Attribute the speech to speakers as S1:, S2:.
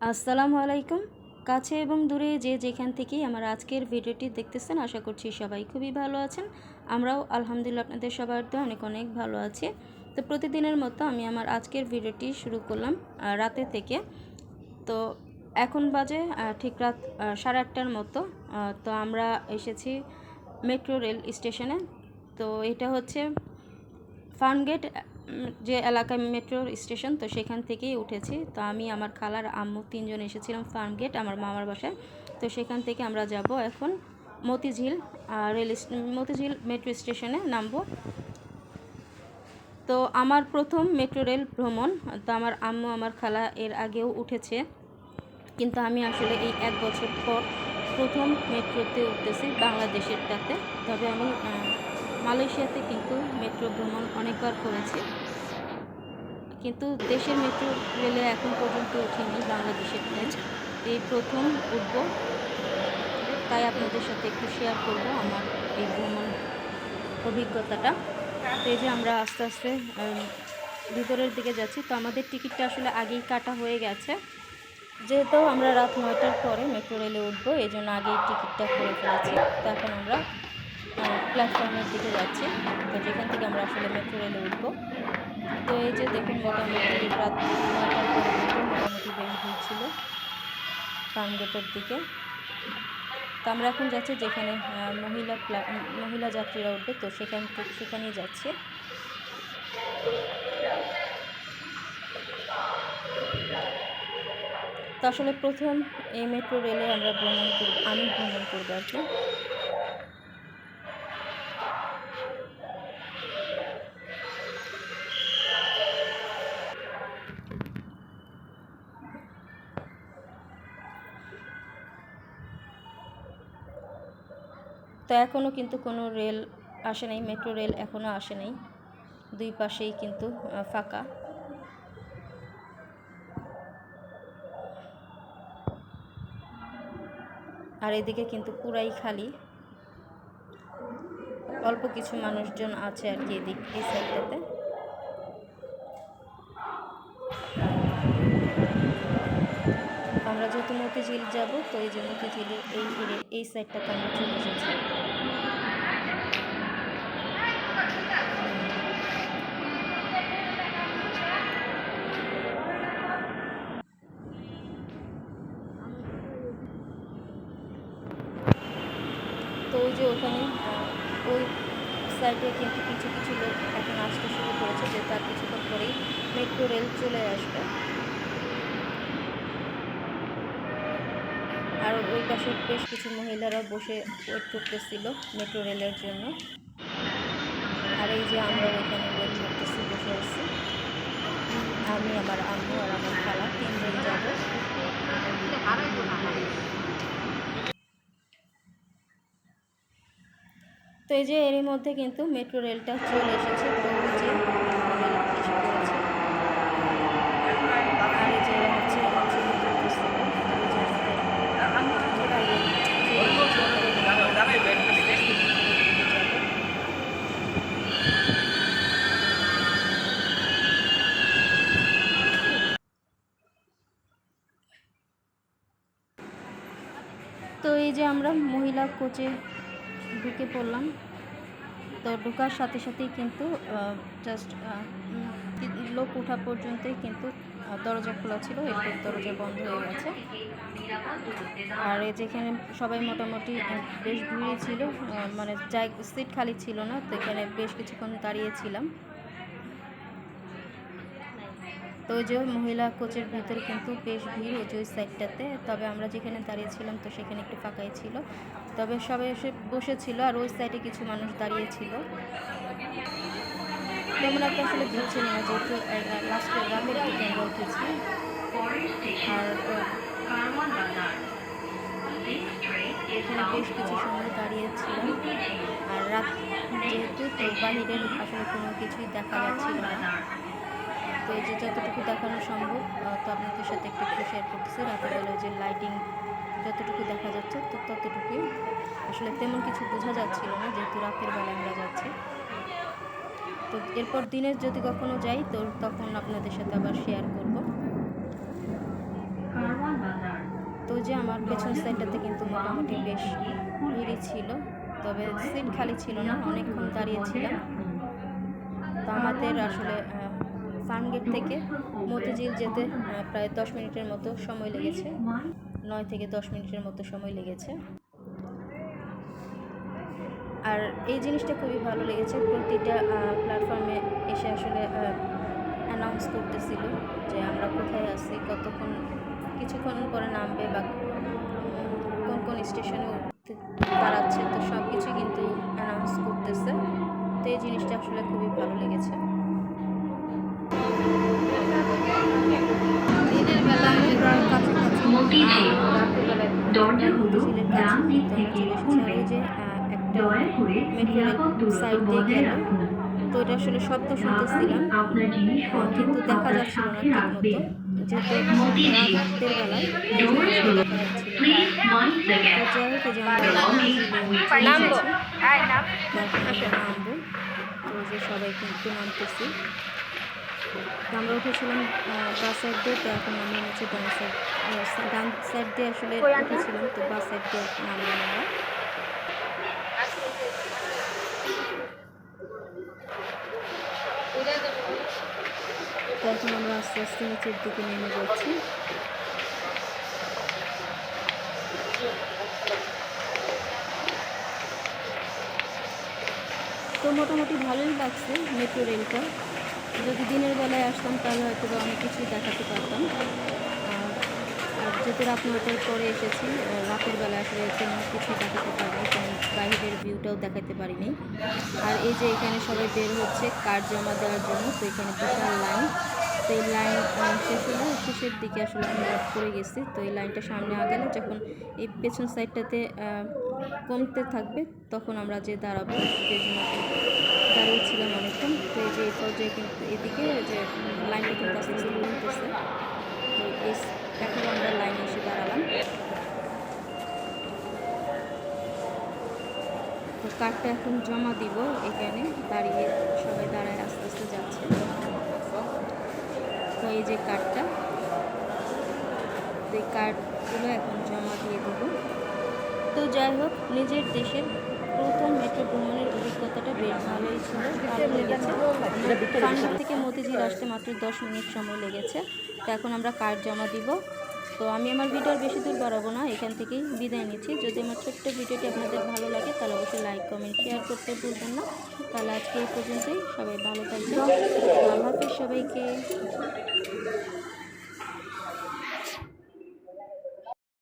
S1: আসসালামু আলাইকুম। কাছে এবং দূরে যে যেখান থেকেই আমার আজকের ভিডিওটি দেখতেছেন, আশা করছি সবাই খুবই ভালো আছেন। আমরাও আলহামদুলিল্লাহ আপনাদের সবার তো অনেক অনেক ভালো আছি। তো প্রতিদিনের মতো আমি আমার আজকের ভিডিওটি শুরু করলাম রাতে থেকে। তো এখন বাজে ঠিক রাত সাড়ে আটটার মতো। তো আমরা এসেছি মেট্রো রেল স্টেশনে। তো এটা হচ্ছে ফার্মগেট যে এলাকায় মেট্রো স্টেশন তো সেখান থেকেই উঠেছি। তো আমি, আমার খালার আম্মু তিনজন এসেছিলাম ফার্ম গেট আমার মামার বাসায়। তো সেখান থেকে আমরা যাব এখন মতিঝিল রেল মতিঝিল মেট্রো স্টেশনে নামবো। তো আমার প্রথম মেট্রো রেল ভ্রমণ, তো আমার আম্মু, আমার খালা এর আগেও উঠেছে। কিন্তু আমি আসলে এই এক বছর পর প্রথম মেট্রোতে উঠতেছি বাংলাদেশেরটাতে। তবে আমি মালয়েশিয়াতে কিন্তু মেট্রো ভ্রমণ অনেকবার করেছি। কিন্তু দেশের মেট্রো রেলে এখন পর্যন্ত উঠিনি বাংলাদেশের এই প্রথম উঠব তাই আপনাদের সাথে একটু শেয়ার করব আমার এই ভ্রমণ অভিজ্ঞতাটা। তো এই যে আমরা আস্তে আস্তে ভিতরের দিকে যাচ্ছি, তো আমাদের টিকিটটা আসলে আগেই কাটা হয়ে গেছে। যেহেতু আমরা রাত নয়টার পরে মেট্রো রেলে উঠবো এই জন্য আগেই টিকিটটা করে ফেলেছি। তো এখন আমরা প্ল্যাটফর্মের দিকে যাচ্ছি। তো যেখান থেকে আমরা আসলে মেট্রো রেলে উঠবো। তো এই যে দেখুন, মোটামুটি রাত নয়টার পরে মোটামুটি বেশ ভিড় ছিল ফার্মগেটের দিকে। তো আমরা এখন যাচ্ছি যেখানে মহিলা মহিলা যাত্রীরা উঠবে। তো সেখান থেকে সেখানেই যাচ্ছি। তো আসলে প্রথম এই মেট্রো রেলে আমরা ভ্রমণ করব, আমি ভ্রমণ করব আর কি। তো এখনও কিন্তু কোনো রেল আসে নাই, মেট্রো রেল এখনও আসে নাই। দুই পাশেই কিন্তু ফাঁকা। আর এদিকে কিন্তু পুরাই খালি। অল্প কিছু মানুষজন আছে আর কি এদিক, এই সাইডটাতে আমরা যেহেতু মতিঝিল যাব, তো এই যে মতিঝিলের এই এই সাইডটাতে আমরা চলে এসেছি তো ওই যে ওখানে, ওই সাইডে কিন্তু কিছু কিছু লোক এখন আসতে শুরু করেছে যে তার কিছুক্ষণ পরেই মেট্রো রেল চলে আসবে। ওই পাশে বেশ কিছু মহিলারা বসে ওয়েট করতেছিল মেট্রো রেলের জন্য। আর এই যে আমরা ওইখানে ওয়েট করতেছি, বসে আছি। আমি, আমার আম্মু আর আমার খালা তিনজন যাব। তো এই যে এরই মধ্যে কিন্তু মেট্রো রেলটা চলে এসেছে। তো যে মেট্রো রেল আর এই যে এরা হচ্ছে ছবি তুলতেছে। ওই যে আমাদের মেট্রো রেল চলে এসেছে। তো এই যে আমরা মহিলা কোচে ঢুকে পড়লাম। তো ঢোকার সাথে সাথেই কিন্তু জাস্ট লোক ওঠা পর্যন্তই কিন্তু দরজা খোলা ছিল, এরপর দরজা বন্ধ হয়ে গেছে। আর এই যেখানে সবাই মোটামুটি বেশ ভিড়ই ছিল মানে সিট খালি ছিল না, তো এখানে বেশ কিছুক্ষণ দাঁড়িয়েছিলাম তো ওই যে মহিলা কোচের ভিতরে কিন্তু বেশ ভিড় ওই যে ওই সাইডটাতে তবে আমরা যেখানে দাঁড়িয়েছিলাম তো সেখানে একটু ফাঁকাই ছিল। তবে সবাই এসে বসেছিল আর ওই সাইডে কিছু মানুষ দাঁড়িয়েছিল তেমন একটা আসলে ছিল না, যেহেতু লাস্টের রাতের দিকে উঠেছি আর এখানে বেশ কিছু সময় দাঁড়িয়েছিলাম আর রাত যেহেতু, তো বাহিরের আসলে কোনো কিছুই দেখা যাচ্ছিল না। তো এই যে যতটুকু দেখানো সম্ভব তো আপনাদের সাথে একটু একটু শেয়ার করতেছি। রাতের বেলা যে লাইটিং যতটুকু দেখা যাচ্ছে, তো ততটুকুই। আসলে তেমন কিছু বোঝা যাচ্ছিল না, যেহেতু রাতের বেলা আমরা যাচ্ছি। তো এরপর দিনের যদি কখনো যাই, তো তখন আপনাদের সাথে আবার শেয়ার করব। তো যে আমার পেছন সাইডটাতে কিন্তু মোটামুটি বেশ ভিড়ই ছিল, তবে সিট খালি ছিল না, অনেকক্ষণ দাঁড়িয়েছিলাম তো আমাদের আসলে ফার্মগেট থেকে মতিঝিল যেতে প্রায় দশ মিনিটের মতো সময় লেগেছে। নয় থেকে দশ মিনিটের মতো সময় লেগেছে। আর এই জিনিসটা খুবই ভালো লেগেছে। প্রতিটা প্ল্যাটফর্মে এসে আসলে অ্যানাউন্স করতেছিল যে আমরা কোথায় আছি, কতক্ষণ, কিছুক্ষণ পরে নামবে বা কোন কোন স্টেশনে উঠতে দাঁড়াচ্ছে, তো সব কিছু কিন্তু অ্যানাউন্স করতেছে। তো এই জিনিসটা আসলে খুবই ভালো লেগেছে।
S2: দরজা হলো ডান দিক থেকে খুলবে দয়া করে নিরাপদ দূরত্ব বজায় রাখুন।
S1: তো এটা আসলে শব্দ শুনতেছিলাম। কিন্তু দেখা যাচ্ছিল না ঠিক মতো। যেহেতু। রাতের বেলায় নামবো। তো যে সবাই কিন্তু নামতেছি। আমরা উঠেছিলাম বাস সাইড দিয়ে, তো এখন আমি হচ্ছে ডান সাইড ডান সাইড দিয়ে আসলে উঠেছিলাম, তো বাস সাইড দিয়ে নামলাম আমরা। তো এখন আমরা আস্তে আস্তে নিচের দিকে নেমে যাচ্ছি। তো মোটামুটি ভালোই লাগছে মেট্রো রেলটা যদি দিনের বেলায় আসতাম, তাহলে হয়তো বা অনেক কিছুই দেখাতে পারতাম। আর- যেহেতু রাত নটার পরে এসেছি রাতের বেলায় আসলে অনেক কিছু দেখাতে পারিনি কারণ বাইরের ভিউটাও দেখাতে পারিনি আর এই যে এখানে সবাই বের হচ্ছে কার্ড জমা দেওয়ার জন্য, তো এখানে বিশাল লাইন। তো এই লাইন শেষ হলো। শেষের দিকে আসলে আমরা পড়ে গেছি। তো এই লাইনটা সামনে আগালে যখন এই পেছন সাইডটাতে কমতে থাকবে, তখন আমরা যে দাঁড়াবো দাঁড়িয়েছিলাম অনেকক্ষণ, তো এই যে এই পর্যায়ে কিন্তু এদিকে যে লাইনটা কিন্তু আস্তে আস্তে কমতেছে। তো এই এখন আমরা লাইনে এসে দাঁড়ালাম। তো কার্ডটা এখন জমা দিব এখানে, দাঁড়িয়ে সবাই দাঁড়ায়, আস্তে আস্তে যাচ্ছে। এই যে কার্ডটা এই কার্ডগুলো এখন জমা দিয়ে দেবো। তো যাই হোক, নিজের দেশের প্রথম মেট্রো ভ্রমণের অভিজ্ঞতাটা বেশ ভালোই ছিল ভালো লেগেছে। ফান্ডার থেকে মতিঝিল আসতে মাত্র দশ মিনিট সময় লেগেছে, তো এখন আমরা কার্ড জমা দিব। তো আমি আমার ভিডিওর বেশি দূর বাড়াবো না, এখান থেকেই বিদায় নিচ্ছি। যদি আমার ছোট্ট ভিডিওটি আপনাদের ভালো লাগে, তাহলে অবশ্যই লাইক, কমেন্ট, শেয়ার করতে ভুলবেন না। তাহলে আজকে এই পর্যন্তই, সবাই ভালো থাকবেন। আল্লাহ সবাইকে।